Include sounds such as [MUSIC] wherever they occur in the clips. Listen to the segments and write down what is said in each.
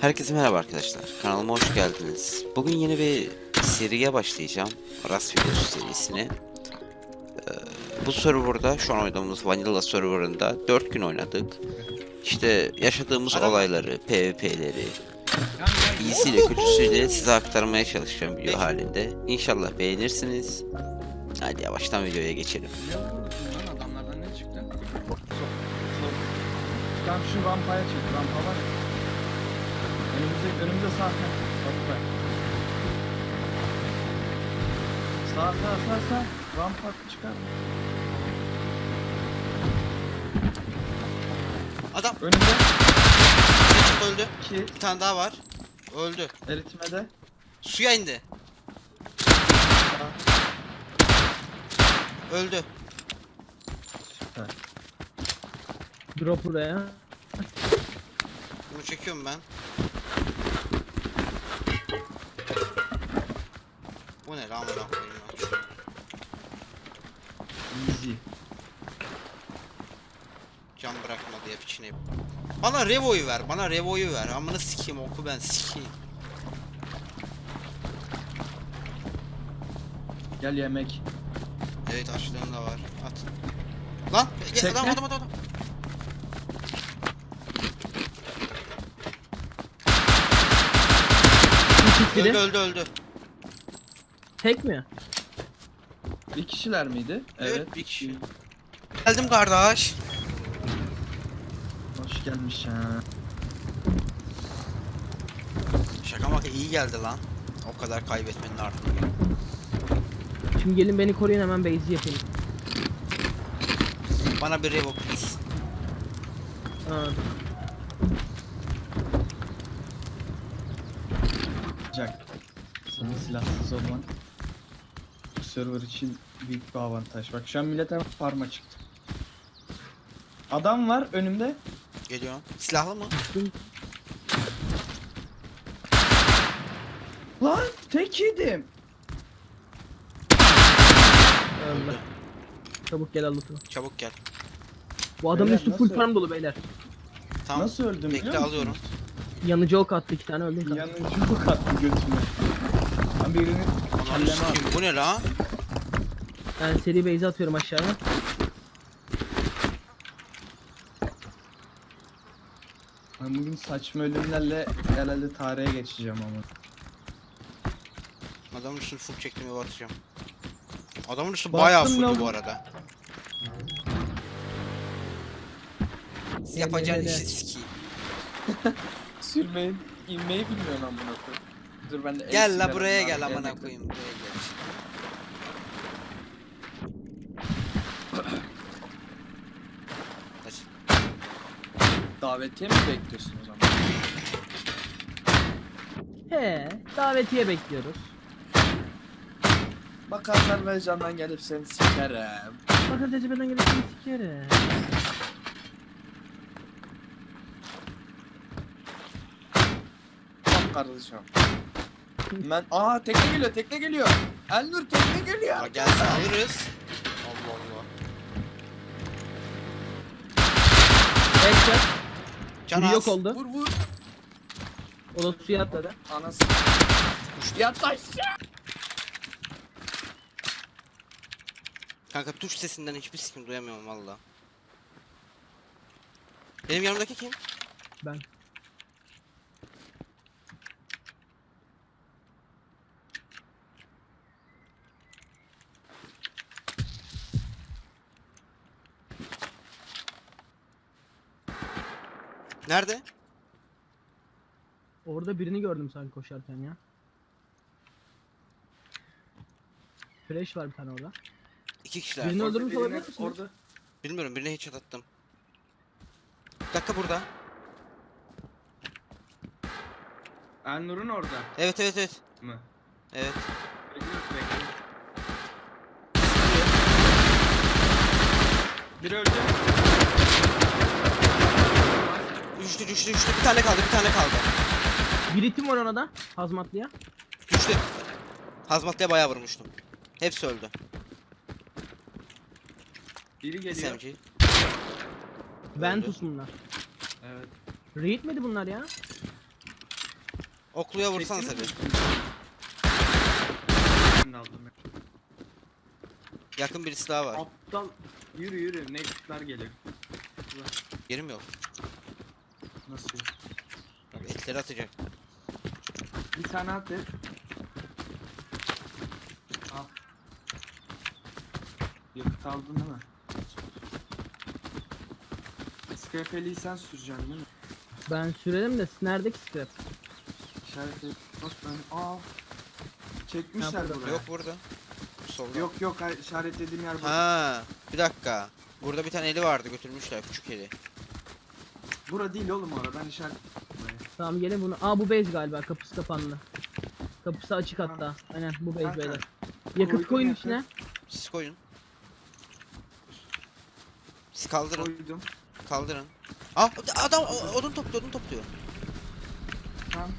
Herkese merhaba arkadaşlar. Kanalıma hoş geldiniz. Bugün yeni bir seriye başlayacağım. Rust videosu serisine. Ee, bu serverda şu an oynadığımız Vanilla serverında 4 gün oynadık. İşte yaşadığımız olayları, PvP'leri, iyisiyle kötüsüyle size aktarmaya çalışacağım video halinde. İnşallah beğenirsiniz. Hadi yavaştan videoya geçelim. Tamam şu rampaya çek. Rampa var ya. Önümüze, önümüze sağ. Rampa. Sağ sağ sağ sağ. Rampa çıkar. Adam Önümde öldü. 2 Bir tane daha var. Öldü. eritmede. Suya indi. Öldü. Süper. Drop buraya. Bunu çekiyorum ben. Bu ne lan amına koyayım ya. Easy. Can bırakma diye piçine. Bana Revo'yu ver, bana Revo'yu ver. Amına sikeyim oku ben sikeyim. Gel yemek. Evet açlığında var. At. Lan gel Tekne. adam adam adam. Öldü öldü öldü. Tek mi? Bir kişiler miydi? Evet, bir kişi. Geldim kardeş. Hoş gelmiş ha. Şaka maka iyi geldi lan. O kadar kaybetmenin ardından. Şimdi gelin beni koruyun hemen base'i yapayım. Bana bir Revo please. Aa, Jack. Senin silahsız olman server için büyük bir avantaj. Bak şu an millete farma çıktı. Adam var önümde. Geliyorum. Silahlı mı? Lan tek yedim. Öldü. Çabuk gel al loot'unu. Çabuk gel. Bu adamın Beyler, üstü full nasıl- farm dolu beyler. Tamam. Nasıl öldüm Bekle, biliyor musun? alıyorum. Yanıcı ok attı iki tane öldüm kanka. Yanıcı bu attı götüme. Ben birini Ananı kelleme sikeyim. aldım. Bu ne lan? Ben seri base'i atıyorum aşağıya. Ben bugün saçma ölümlerle herhalde tarihe geçeceğim ama. Adamın üstünü full çektim ve atacağım. Adamın üstü Bastım bayağı full lan. bu arada. Yapacağın işi sikeyim. [LAUGHS] Sürmeyi, inmeyi bilmiyorsun amına koyayım. Dur ben de el Gel la silerim buraya gel gel amına koyayım. Buraya gel. Davetiye mi bekliyorsun o zaman? He, davetiye bekliyoruz. Bak Azerbaycan'dan gelip seni sikerim. Bakın tecrübeden gelirsin sikerim. Bak kardeşim. Ben aa tekne geliyor tekne geliyor. Elnur tekne geliyor. Ya gelse alırız. Allah Allah. Headshot. Can Biri az. yok oldu. Vur vur. O da suya atladı. Anası. Yat aşağı. Kanka tuş sesinden hiçbir sikim duyamıyorum valla. Benim yanımdaki kim? Ben. Nerede? Orada birini gördüm sanki koşarken ya. Flash var bir tane orada. İki kişiler. Birini öldürmüş olabilir misiniz? Orada. Bilmiyorum birine hiç attım. Bir dakika burada. Elnur'un orada Evet evet evet. mı? Evet. Bekliyoruz bekliyoruz. Biri öldü. Düştü düştü düştü. Bir tane kaldı bir tane kaldı. Bir itim var ona da. Hazmatlıya. Düştü. Hazmatlıya bayağı vurmuştum. Hepsi öldü. Biri geliyor. SMG. Ventus bunlar. Evet. Raid miydi bunlar ya? Okluya vursan Çektiniz tabii. aldım. Yakın birisi daha var. Aptal yürü yürü nektar geliyor. Yerim yok. Nasıl? Bak etleri atacak. Bir tane at et. Al. Yakıt aldın değil mi? Scrapeli'yi sen süreceksin değil mi? Ben sürelim de neredeki scrap? İşaret et. Bak ben aa. Çekmişler burada. buraya. Yok burada. Solda. Yok yok hayır, işaretlediğim yer bu. Ha, bir dakika. Burada bir tane eli vardı götürmüşler küçük eli. Bura değil oğlum ora ben işaret. Tamam gelin bunu. Aa bu base galiba kapısı kapandı. Kapısı açık hatta. Aynen bu base Kanka, beyler. Yakıt koydum koyun yakıt. içine. Siz koyun. Siz kaldırın, Koydum. kaldırın. Ah adam o- odun topluyor, odun topluyor. Tamam.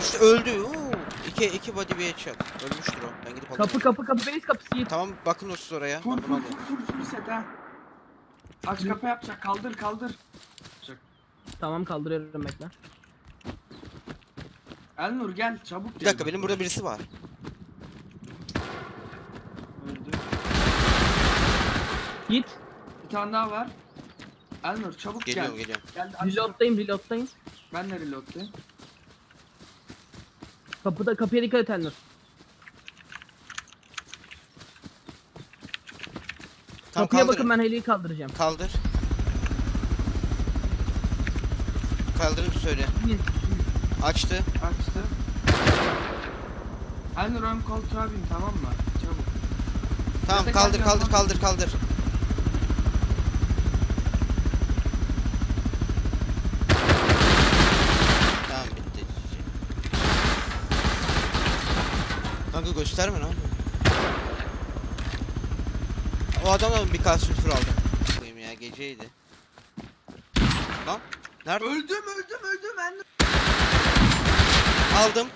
İşte öldü. Oo. İki, iki body bir headshot. Ölmüştür o. Ben gidip alayım. Kapı kapı kapı base kapısı Yiğit. Tamam bakın siz oraya. Full alayım. full full full set ha. Aç kapı yapacak kaldır kaldır. Yapacak. Tamam kaldırıyorum bekle. Elnur gel çabuk Bir gel. dakika benim burada birisi var. Öldü. Yiğit. Bir tane daha var. Elnur çabuk Geliyorum gel. geliyorum. Gel aç kapı. Reload'dayım reload'dayım. Ben de reload'dayım. Kapıda kapıya dikkat et Elnur. Tamam Kapıya kaldırın. bakın ben heliyi kaldıracağım. Kaldır. Kaldırıp söyle. Açtı. Açtı. Elnur ön koltuğa bin tamam mı? Çabuk. Tamam Nerede kaldır kaldır kaldır kaldır. Tamam bitti. Kanka gösterme lan. O adamdan bir kaç sıfır aldım. Koyayım ya geceydi. Lan nerede? Öldüm öldüm öldüm Elnur. Aldım.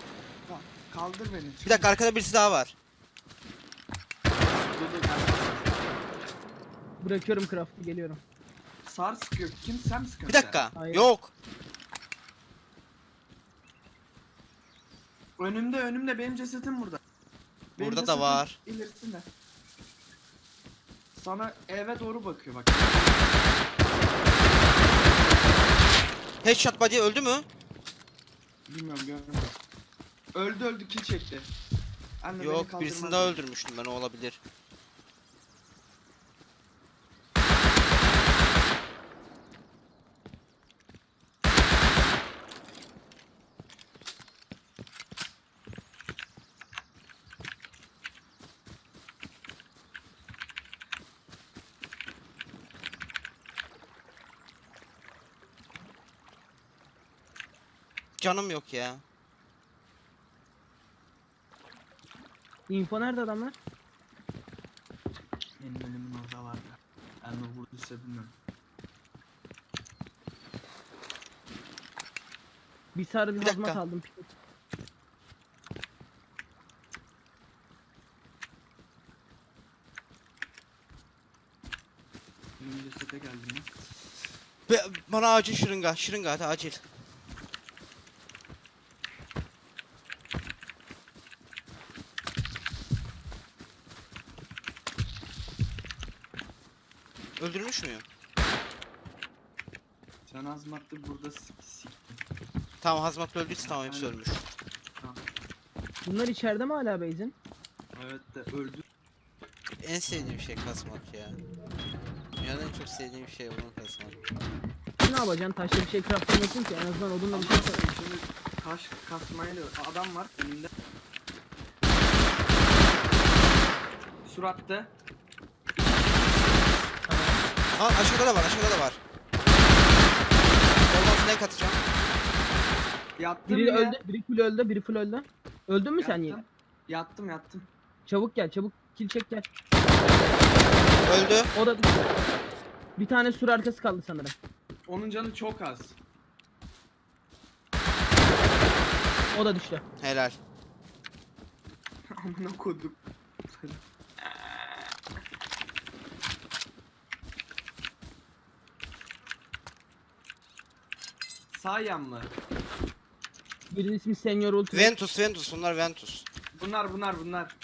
Kaldır beni. Bir dakika arkada birisi daha var. Bırakıyorum craft'ı geliyorum. Sar sıkıyor. Kim sen mi sıkıyorsun? Bir dakika. Hayır. Yok. Önümde önümde benim cesetim burada. Benim Burada da var. İlerisinde. Sana eve doğru bakıyor bak. Headshot body öldü mü? Bilmiyorum görmedim. Öldü öldü kill çekti. Anne beni Yok kaldırmaz birisini daha öldürmüştüm ben o olabilir. Canım yok ya. Info nerede adamlar? Benim önümün orada vardı. Elma vurduysa bilmiyorum. Bir sarı bir, Bir hazmat dakika. aldım. Benim cesete geldi mi? Be- bana acil şırınga, şırınga hadi acil. Öldürmüş müyüm? Sen azmattı burada sik siktin. Tamam hazmat öldüyse tamam hepsi Aynen. ölmüş. Bunlar içeride mi hala base'in? Evet de öldü. En sevdiğim şey kasmak ya. Dünyanın en çok sevdiğim şey bunu kasmak. Ne yapacaksın? Taşla bir şey craftlamıyorsun ki en azından odunla bir şey Ama şimdi taş kasmayla adam var önünde. Suratte. Aa aşağıda da var aşağıda da var. Olmaz ne katacağım? Yattım Biri bile. öldü, biri full öldü, biri full öldü. Öldün mü sen Yattım. Yiğit? Yattım yattım. Çabuk gel, çabuk kill çek gel. Öldü. O da düştü. Bir tane sur arkası kaldı sanırım. Onun canı çok az. O da düştü. Helal. [LAUGHS] Amına kodum. Sağ yan mı? Birinin ismi Senior Ultimate. Ventus Ventus bunlar Ventus. Bunlar bunlar bunlar.